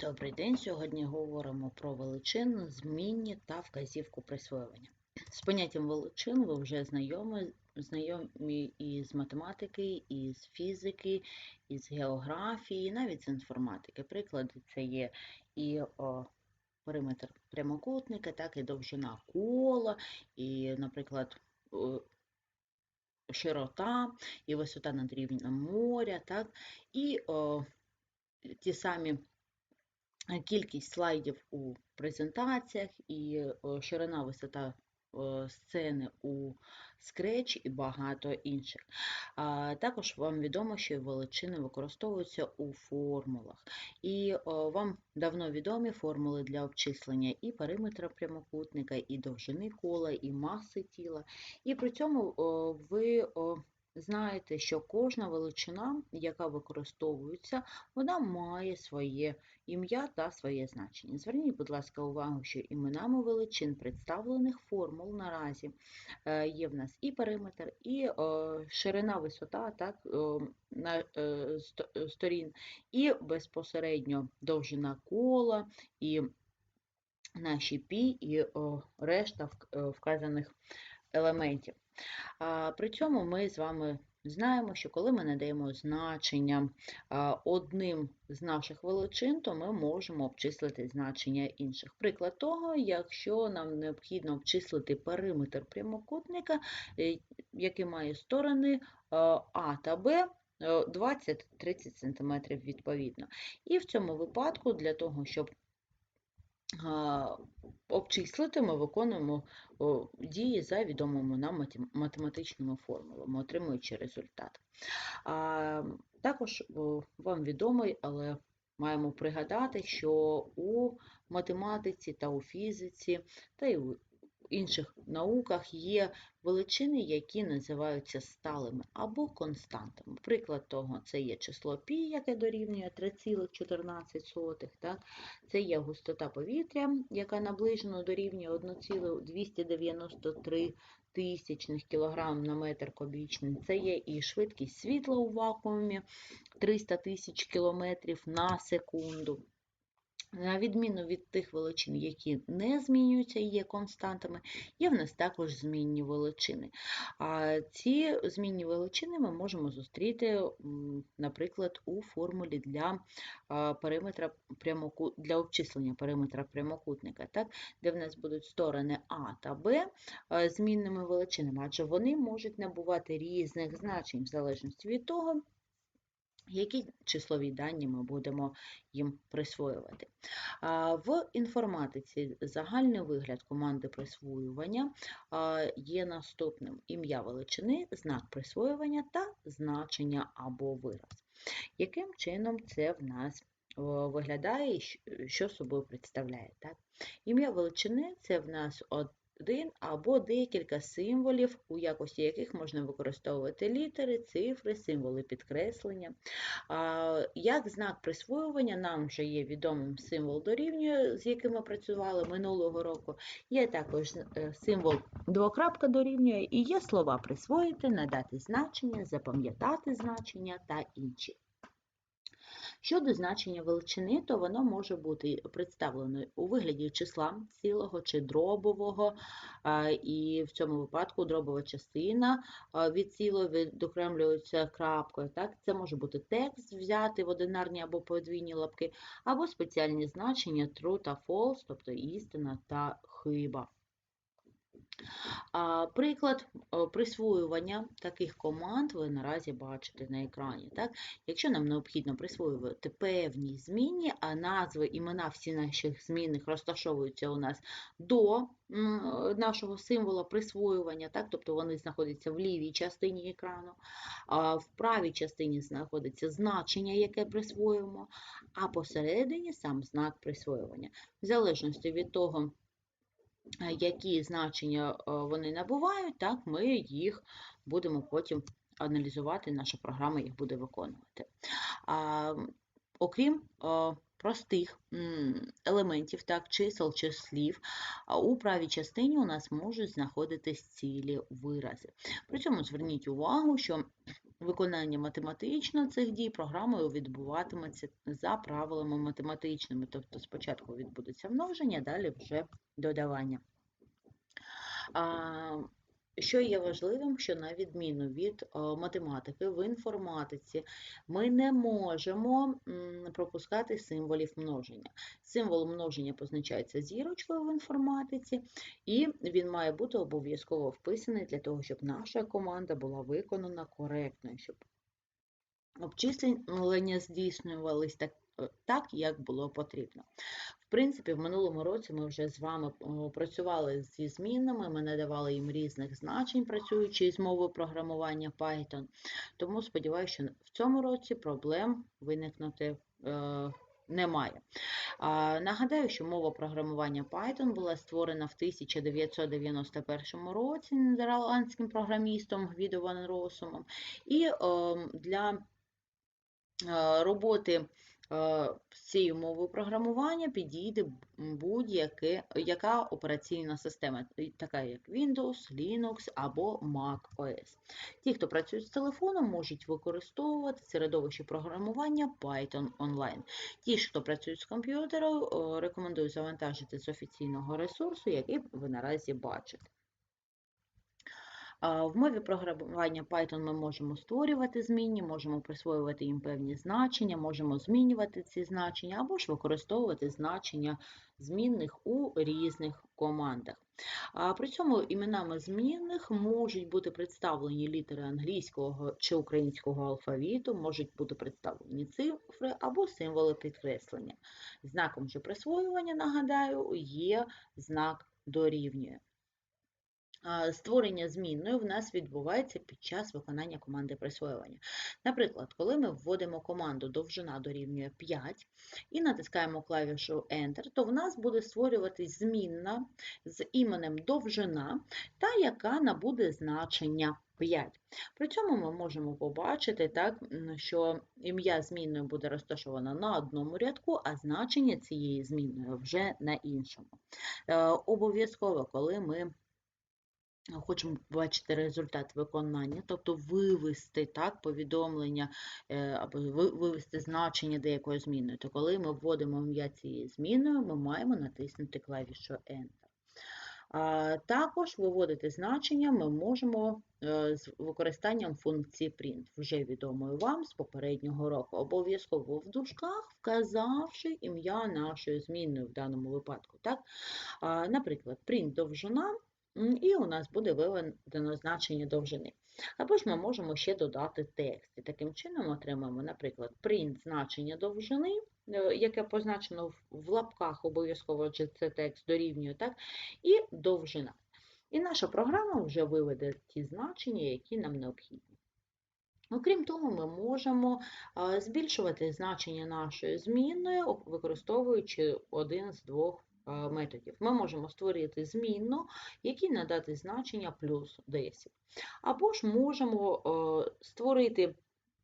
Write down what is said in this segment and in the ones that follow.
Добрий день. Сьогодні говоримо про величину, змінні та вказівку присвоювання. З поняттям величин ви вже знайомі, знайомі і з математики, і з фізики, і з географії, навіть з інформатики. Приклади це є і о, периметр прямокутника, так і довжина кола, і, наприклад, о, широта, і висота над рівнем моря, так, і о, ті самі кількість слайдів у презентаціях і ширина висота сцени у Scratch і багато інших. Також вам відомо, що величини використовуються у формулах. І вам давно відомі формули для обчислення і периметра прямокутника, і довжини кола, і маси тіла. І при цьому ви знаєте, що кожна величина, яка використовується, вона має своє ім'я та своє значення. Зверніть, будь ласка, увагу, що іменами величин представлених формул наразі е, є в нас і периметр, і ширина висота так, на е, сторін, і безпосередньо довжина кола, і наші пі, і решта е, вказаних елементів. При цьому ми з вами знаємо, що коли ми надаємо значення одним з наших величин, то ми можемо обчислити значення інших. Приклад того, якщо нам необхідно обчислити периметр прямокутника, е, який має сторони А та Б. 20-30 см відповідно. І в цьому випадку, для того, щоб обчислити, ми виконуємо дії за відомими нам математичними формулами, отримуючи результат. Також вам відомий, але маємо пригадати, що у математиці та у фізиці, та й у інших науках є величини, які називаються сталими або константами. Приклад того, це є число π, яке дорівнює 3,14, так? це є густота повітря, яка наближено дорівнює 1,293 тисячних кілограм на метр кубічний. Це є і швидкість світла у вакуумі 300 тисяч кілометрів на секунду. На відміну від тих величин, які не змінюються і є константами, є в нас також змінні величини. А ці змінні величини ми можемо зустріти, наприклад, у формулі для периметра прямоку... для обчислення периметра прямокутника, так? де в нас будуть сторони А та Б змінними величинами, адже вони можуть набувати різних значень в залежності від того, які числові дані ми будемо їм присвоювати. В інформатиці загальний вигляд команди присвоювання є наступним: ім'я величини, знак присвоювання та значення або вираз. Яким чином це в нас виглядає і що собою представляє? Ім'я величини це в нас один або декілька символів, у якості яких можна використовувати літери, цифри, символи підкреслення. Як знак присвоювання, нам вже є відомим символ дорівнює, з яким ми працювали минулого року. Є також е, символ двокрапка дорівнює і є слова присвоїти, надати значення, запам'ятати значення та інші. Щодо значення величини, то воно може бути представлено у вигляді числа цілого чи дробового, і в цьому випадку дробова частина від цілого відокремлюється крапкою. Так? Це може бути текст взяти в одинарні або подвійні лапки, або спеціальні значення true та false, тобто істина та хиба. Приклад присвоювання таких команд ви наразі бачите на екрані. Так? Якщо нам необхідно присвоювати певні зміни, а назви імена всі наших змінних розташовуються у нас до нашого символа присвоювання, так? тобто вони знаходяться в лівій частині екрану, а в правій частині знаходиться значення, яке присвоюємо, а посередині сам знак присвоювання. В залежності від того, які значення е, вони набувають, так ми їх будемо потім аналізувати, наша програма їх буде виконувати. Окрім е, простих елементів, так, чисел чи слів, у правій частині у нас можуть знаходитись цілі вирази. При цьому зверніть увагу, що виконання математично цих дій програмою відбуватиметься за правилами математичними. Тобто спочатку відбудеться множення, далі вже додавання. Що є важливим, що на відміну від е, математики в інформатиці ми не можемо пропускати символів множення. Символ множення позначається зірочкою в інформатиці, і він має бути обов'язково вписаний для того, щоб наша команда була виконана коректно, щоб обчислення здійснювались так, е, так, як було потрібно. Принципі, в минулому році ми вже з вами працювали зі змінами, ми надавали їм різних значень, працюючи з мовою програмування Python. Тому сподіваюся, що в цьому році проблем виникнути е, немає. Нагадаю, що мова програмування Python була створена в 1991 році нідерландським програмістом Гвідо Ван Росумом. І е, для е, роботи Е, з цією мовою програмування підійде будь-яка операційна система, така як Windows, Linux або Mac OS. Ті, хто працює з телефоном, можуть використовувати середовище програмування Python Online. Ті, хто працюють з комп'ютером, рекомендую завантажити з офіційного ресурсу, який ви наразі бачите. В мові програмування Python ми можемо створювати змінні, можемо присвоювати їм певні значення, можемо змінювати ці значення або ж використовувати значення змінних у різних командах. При цьому іменами змінних можуть бути представлені літери англійського чи українського алфавіту, можуть бути представлені цифри або символи підкреслення. Знаком же присвоювання, нагадаю, є знак дорівнює. Створення змінною в нас відбувається під час виконання команди присвоювання. Наприклад, коли ми вводимо команду довжина дорівнює 5 і натискаємо клавішу Enter, то в нас буде створюватись змінна з іменем довжина, та яка набуде значення 5. При цьому ми можемо побачити, так, що ім'я змінною буде розташовано на одному рядку, а значення цієї змінної вже на іншому. Е, обов'язково, коли ми Хочемо бачити результат виконання, тобто вивести так, повідомлення е, або вивести значення деякої зміною. То коли ми вводимо ім'я цієї зміною, ми маємо натиснути клавішу Enter. А Також виводити значення ми можемо е, з використанням функції print, вже відомої вам з попереднього року. Обов'язково в дужках вказавши ім'я нашої змінної в даному випадку. Так? Наприклад, print довжина і у нас буде виведено значення довжини. Або ж ми можемо ще додати текст. І таким чином отримаємо, наприклад, print значення довжини, е, яке позначено в лапках, обов'язково це текст дорівнює, так, і довжина. І наша програма вже виведе ті значення, які нам необхідні. Окрім того, ми можемо збільшувати значення нашої змінної, використовуючи один з двох методів. Ми можемо створити змінну, якій надати значення плюс 10. Або ж можемо е, створити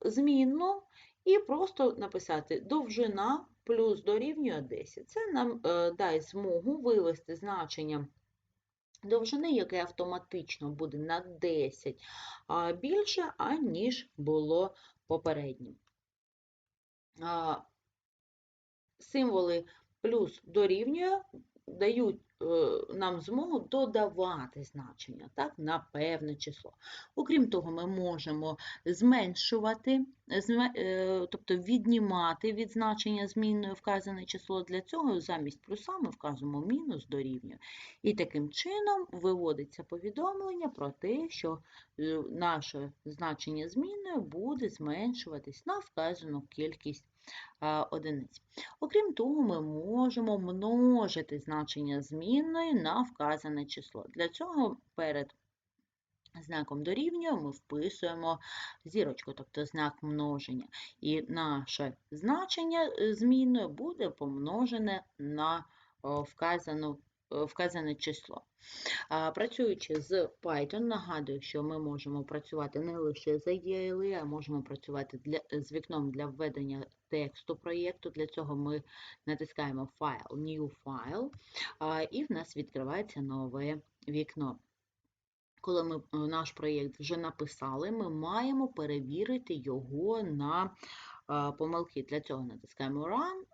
змінну і просто написати довжина плюс дорівнює 10. Це нам е, дасть змогу вивести значення. Довжини, яке автоматично буде на 10 більше, аніж було попереднім. Символи плюс дорівнює, дають е, нам змогу додавати значення так, на певне число. Окрім того, ми можемо зменшувати, е, тобто віднімати від значення змінною вказане число. Для цього замість плюса ми вказуємо мінус дорівнює. І таким чином виводиться повідомлення про те, що е, наше значення змінною буде зменшуватись на вказану кількість одиниць. Окрім того, ми можемо множити значення змінної на вказане число. Для цього перед знаком дорівнює ми вписуємо зірочку, тобто знак множення. І наше значення е, змінної буде помножене на вказану вказане число. Працюючи з Python, нагадую, що ми можемо працювати не лише за ELE, а можемо працювати для, з вікном для введення тексту проєкту. Для цього ми натискаємо File, New File, і в нас відкривається нове вікно. коли ми е, наш проєкт вже написали, ми маємо перевірити його на е, помилки. Для цього натискаємо Run